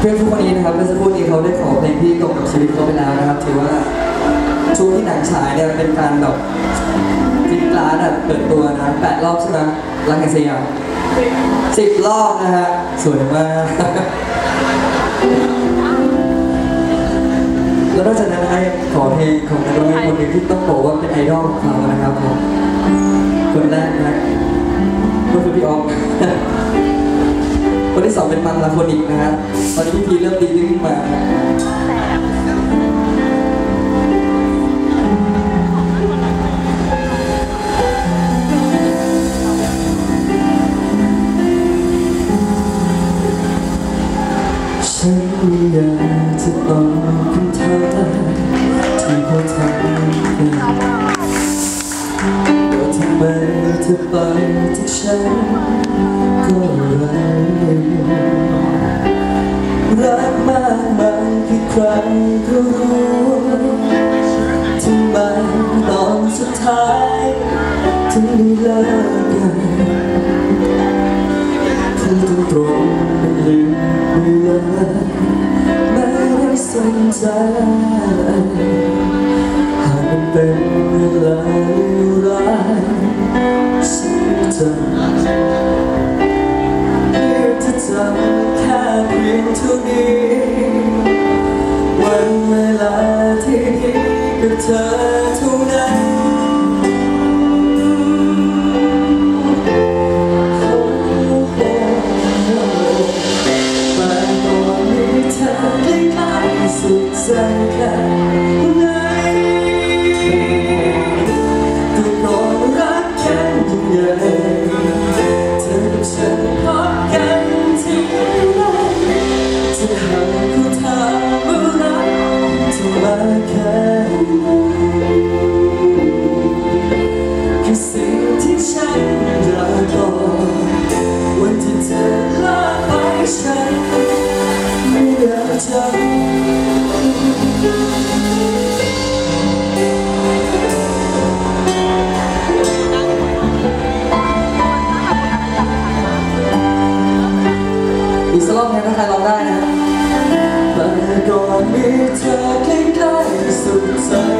เพื่อนทุกคนนี้นะครับเมื่อสักครู่นี้เขาได้ขอเพลงที่ตรงกับชีวิตเขาไปแล้วนะครับถือว่าช่วงที่หนังฉายเนี่ยเป็นการแบบฟิตร้านอะเปิดตัวนะแปดรอบใช่ไหมรังกันเซียสิบรอบนะฮะสวยมากแล้วนอกจากนั้นให้ขอเพลงของนักร้องคนหนึ่งที่ต้องบอกว่าเป็นไอดอลของเขา สองเป็นมังลาโคนิกนะฮะ ตอนนี้พี่พีเริ่มดีขึ้นมาฉันไม่อยากจะตอบคำถามที่เขาถามกันว่าทำไมเธอไปจากฉันายกี่ครก็รู้ทำไมตอนสุดท้ายถึงได้เลิกกันพูดตรงๆมันลืมไปเลยไม่ได้สนใจหากมันเป็นเรื่องร้ายฉันจะเพียงจะจำแค่เพียงเท่านี้ ดีกั อยากจำอีกสักรอบนะถ้าใครร้องได้นะแต่ก่อนมีเธอใกล้ๆสุดใจ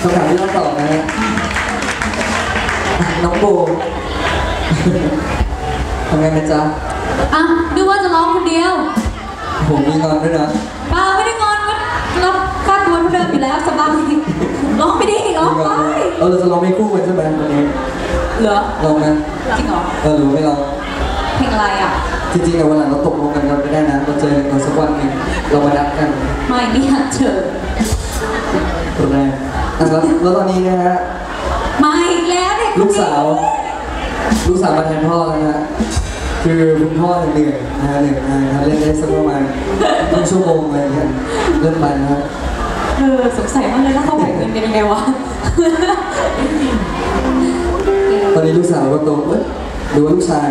คำถามวันที่เธอลาไปฉันไม่อยากจำคำถามที่ต้องตอบนะฮะน้องโบทำไงนะจ๊ะอะนึกว่าจะร้องคนเดียว ผมมีงอนด้วยนะเปล่าไม่ได้งอนก็รับค่าตัวเท่าเดิมอยู่แล้วสบายร้องไปดิร้องไปเออเราจะร้องไม่คู่กันใช่ไหมวันนี้เหรอลองไหมจริงเหรอเออหรือไม่ลองเพลงอะไรอะจริงๆอะวันหลังเราตกลงกันกันไม่ได้นะเราเจอกันสักวันหนึ่งเรามาดักกัน ไม่ไม่อยากเจอคนแรก อะแล้วแล้วตอนนี้นะฮะ มาอีกแล้วเด็กลูกสาว ลูกสาวมาแทนพ่อแล้วนะฮะ คือคุณพ่อเนี่ยเหนื่อยนะฮะเหนื่อยงานนะฮะเล่นได้สักประมาณครึ่งชั่วโมงอะไรอย่างเงี้ยเริ่มมันนะฮะเออสงสัยมากเลยแล้วเขาแบ่งเงินกันยังไงวะ ตอนนี้ลูกสาวก็โตเอ้ยหรือว่าลูกชาย